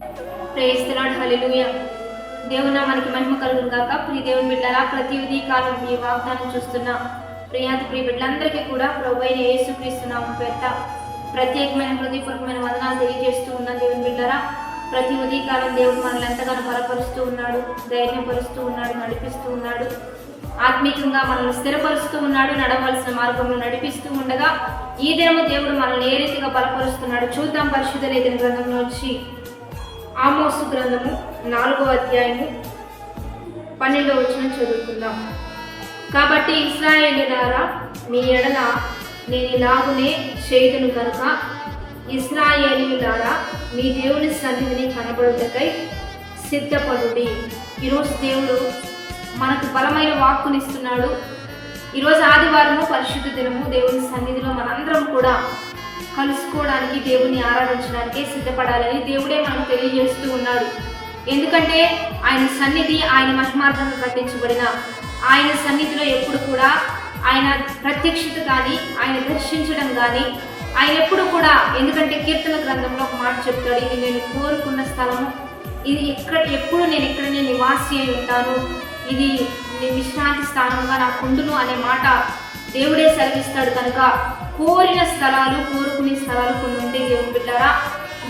ప్రేస్తున్నాడు హల్లెలూయా. దేవున మనకి మహిమ కలుగును కాక ప్రియ దేవుని బిడ్డలా ప్రతి ఉదయ కాలం ఈ వాగ్దానం చూస్తున్న. ప్రియాతి ప్రియ బిడ్డలందరికీ కూడా ప్రభు అయిన యేసుక్రీస్తున్నాము ప్రత్యేకమైన హృదయపూర్వకమైన వదనాలు తెలియజేస్తూ ఉన్న దేవుని బిడ్డరా ప్రతి ఉదయకాలం దేవుడు మనల్ని ఎంతగానో బలపరుస్తూ ఉన్నాడు ధైర్యపరుస్తూ ఉన్నాడు నడిపిస్తూ ఉన్నాడు. ఆత్మీయంగా మనల్ని స్థిరపరుస్తూ ఉన్నాడు నడవలసిన మార్గంలో నడిపిస్తూ ఉండగా ఈ దినము దేవుడు మనల్ని ఏ రీతిగా బలపరుస్తున్నాడు చూద్దాం పరిశుద్ధ లేదని గ్రంథంలో వచ్చి. ఆమోసు గ్రంథము నాలుగో అధ్యాయము పన్నెండో వచ్చిన చదువుకుందాం. కాబట్టి ఇస్రాయేలులారా మీ ఎడల నేను ఇలాగునే చేయుదును కనుక ఇస్రాయేలీలారా మీ దేవుని సన్నిధిని కనబడుటకై సిద్ధపడుడి. ఈరోజు దేవుడు మనకు బలమైన వాక్కునిస్తున్నాడు. ఈరోజు ఆదివారము పరిశుద్ధ దినము దేవుని సన్నిధిలో మనందరం కూడా కలుసుకోవడానికి దేవుని ఆరాధించడానికి సిద్ధపడాలని దేవుడే మనకు తెలియజేస్తూ ఉన్నాడు. ఎందుకంటే ఆయన సన్నిధి ఆయన మహిమార్థంగా కట్టించబడిన ఆయన సన్నిధిలో ఎప్పుడు కూడా ఆయన ప్రత్యక్షత కానీ ఆయన దర్శించడం కానీ ఆయన ఎప్పుడు కూడా ఎందుకంటే కీర్తన గ్రంథంలో ఒక మాట చెప్తాడు ఇది నేను కోరుకున్న స్థలము. ఇది ఎక్కడ ఎప్పుడు నేను ఎక్కడనే నివాసి అయి ఉంటాను. ఇది విశ్రాంతి స్థానంగా నా కుండును అనే మాట దేవుడే సెలవిస్తాడు కనుక కోరిన స్థలాలు కోరుకునే స్థలాలు కొన్ని ఉంటాయి దేవుడు బిడ్డారా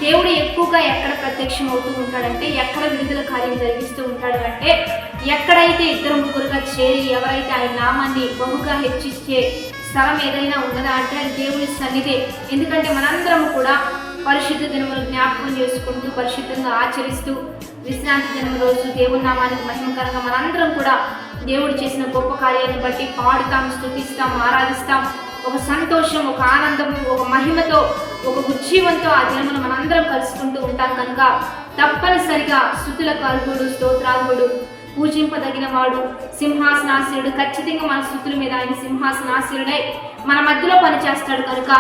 దేవుడు ఎక్కువగా ఎక్కడ ప్రత్యక్షం అవుతూ ఉంటాడంటే ఎక్కడ విడుదల కార్యం జరిగిస్తూ ఉంటాడు అంటే ఎక్కడైతే ఇద్దరు ముగ్గురుగా చేరి ఎవరైతే ఆయన నామాన్ని బహుగా హెచ్చిచ్చే స్థలం ఏదైనా ఉన్నదా అంటే అది దేవుని సన్నిధే. ఎందుకంటే మనందరం కూడా పరిశుద్ధ దినములు జ్ఞాపకం చేసుకుంటూ పరిశుద్ధంగా ఆచరిస్తూ విశ్రాంతి దినం రోజు దేవుని నామానికి మహిమకరంగా మనందరం కూడా దేవుడు చేసిన గొప్ప కార్యాన్ని బట్టి పాడుతాం స్థుతిస్తాం ఆరాధిస్తాం. ఒక సంతోషం ఒక ఆనందము ఒక మహిమతో ఒక ఉజ్జీవంతో ఆ దినమును మనందరం కలుసుకుంటూ ఉంటాం కనుక తప్పనిసరిగా స్థుతులకు అర్హుడు స్తోత్రార్హుడు పూజింపదగిన వాడు సింహాసనాశీనుడు ఖచ్చితంగా మన స్థుతుల మీద ఆయన సింహాసనాశీనుడై మన మధ్యలో పనిచేస్తాడు కనుక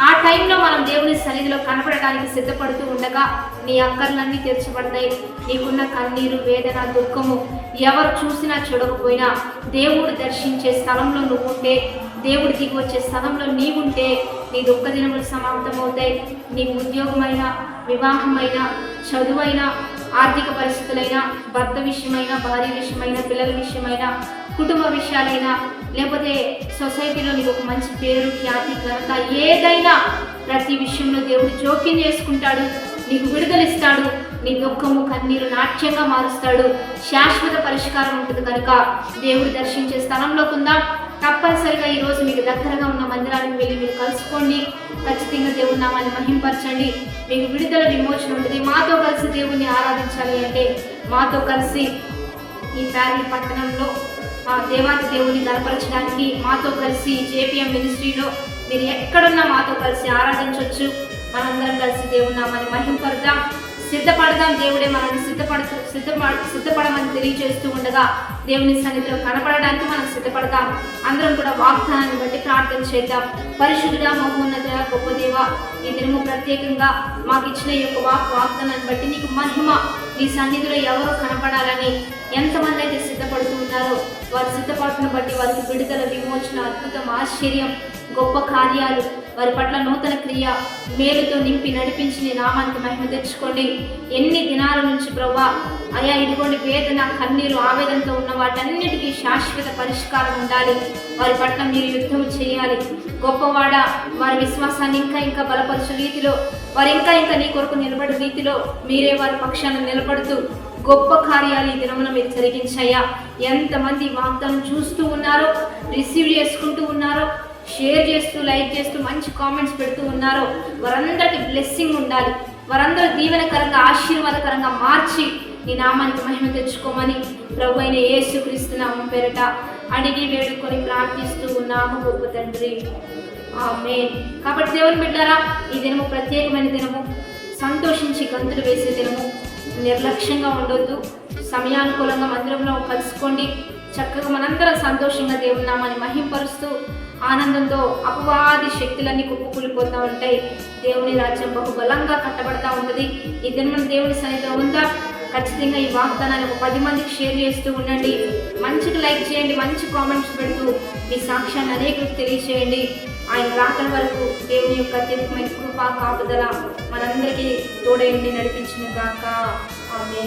ఆ టైంలో మనం దేవుని సన్నిధిలో కనపడటానికి సిద్ధపడుతూ ఉండగా నీ అక్కర్లన్నీ తీర్చబడతాయి. నీకున్న కన్నీరు వేదన దుఃఖము ఎవరు చూసినా చూడకపోయినా దేవుడు దర్శించే స్థలంలో నువ్వు ఉంటే దేవుడు దిగి వచ్చే స్థలంలో నీవుంటే నీ దుఃఖ దినములు సమాప్తమవుతాయి. నీ ఉద్యోగమైన వివాహమైన చదువైన ఆర్థిక పరిస్థితులైనా భర్త విషయమైన భార్య విషయమైన పిల్లల విషయమైన కుటుంబ విషయాలైనా లేకపోతే సొసైటీలో నీకు ఒక మంచి పేరు ఖ్యాతి ఘనత ఏదైనా ప్రతి విషయంలో దేవుడు జోక్యం చేసుకుంటాడు నీకు విడుదలిస్తాడు నీ దుఃఖము కన్నీరు నాట్యంగా మారుస్తాడు. శాశ్వత పరిష్కారం ఉంటుంది కనుక దేవుడు దర్శించే స్థలంలోకి తప్పనిసరిగా ఈరోజు మీకు దగ్గరగా ఉన్న మందిరానికి వెళ్ళి మీరు కలుసుకోండి. ఖచ్చితంగా దేవుని నామాన్ని మహింపరచండి. మీకు విడుదల విమోచన ఉంటుంది. మాతో కలిసి దేవుణ్ణి ఆరాధించాలి అంటే మాతో కలిసి ఈ ప్యారీ పట్టణంలో ఆ దేవాతి దేవుని గనపరచడానికి మాతో కలిసి జేపీఎం మినిస్ట్రీలో మీరు ఎక్కడున్నా మాతో కలిసి ఆరాధించవచ్చు మనందరం కలిసి దేవుని నామాన్ని మహింపడదాం సిద్ధపడదాం దేవుడే మనల్ని సిద్ధపడుతూ సిద్ధపడ సిద్ధపడమని తెలియజేస్తూ ఉండగా దేవుని సన్నిధిలో కనపడడానికి మనం సిద్ధపడతాం. అందరం కూడా వాగ్దానాన్ని బట్టి ప్రార్థన చేద్దాం. పరిశుద్ధుడా మహోన్నత గొప్ప దేవ ఈ దినము ప్రత్యేకంగా మాకు ఇచ్చిన ఈ యొక్క వాక్ వాగ్దానాన్ని బట్టి నీకు మహిమ. నీ సన్నిధిలో ఎవరు కనపడాలని ఎంతమంది అయితే సిద్ధపడుతూ ఉన్నారో వారి సిద్ధపడుతున్న బట్టి వారికి విడుదల విమోచన అద్భుతం ఆశ్చర్యం గొప్ప కార్యాలు వారి పట్ల నూతన క్రియ మేలుతో నింపి నడిపించి నీ నామానికి మహిమ తెచ్చుకోండి. ఎన్ని దినాల నుంచి ప్రభా అయా ఇదిగోండి వేదన కన్నీరు ఆవేదనతో ఉన్న వాటన్నిటికీ శాశ్వత పరిష్కారం ఉండాలి. వారి పట్ల మీరు యుద్ధం చేయాలి. గొప్పవాడ వారి విశ్వాసాన్ని ఇంకా ఇంకా బలపరచు రీతిలో వారు ఇంకా ఇంకా నీ కొరకు నిలబడే రీతిలో మీరే వారి పక్షాన్ని నిలబడుతూ గొప్ప కార్యాలు ఈ దినమున మీరు జరిగించాయా. ఎంతమంది వాగ్దానం చూస్తూ ఉన్నారో రిసీవ్ చేసుకుంటూ ఉన్నారో షేర్ చేస్తూ లైక్ చేస్తూ మంచి కామెంట్స్ పెడుతూ ఉన్నారో వారందరికీ బ్లెస్సింగ్ ఉండాలి. వారందరూ దీవెనకరంగా ఆశీర్వాదకరంగా మార్చి నీ నామానికి మహిమ తెచ్చుకోమని ప్రభు అయిన యేసు క్రీస్తునామం పేరట అడిగి వేడుకొని ప్రార్థిస్తూ ఉన్నాము గొప్ప తండ్రి. ఆమె కాబట్టి దేవుని బిడ్డారా ఈ దినము ప్రత్యేకమైన దినము. సంతోషించి గంతులు వేసే దినము. నిర్లక్ష్యంగా ఉండొద్దు. సమయానుకూలంగా మందిరంలో కలుసుకోండి. చక్కగా మనందరం సంతోషంగా దేవుని నామాన్ని మహింపరుస్తూ ఆనందంతో అపవాది శక్తులన్నీ కుప్పకూలిపోతూ ఉంటాయి. దేవుని రాజ్యం బహుబలంగా కట్టబడతా ఉంటుంది ఈ దినం దేవుని సన్నిధిలో ఉందా? ఖచ్చితంగా ఈ వాగ్దానాన్ని ఒక పది మందికి షేర్ చేస్తూ ఉండండి. మంచిగా లైక్ చేయండి మంచి కామెంట్స్ పెడుతూ మీ సాక్ష్యాన్ని అనేకులకు తెలియచేయండి. ఆయన రాకల వరకు దేవుని యొక్క అత్యధికమైన కృప కాపుదల మనందరికీ తోడైండి నడిపించిన దాకా ఆమె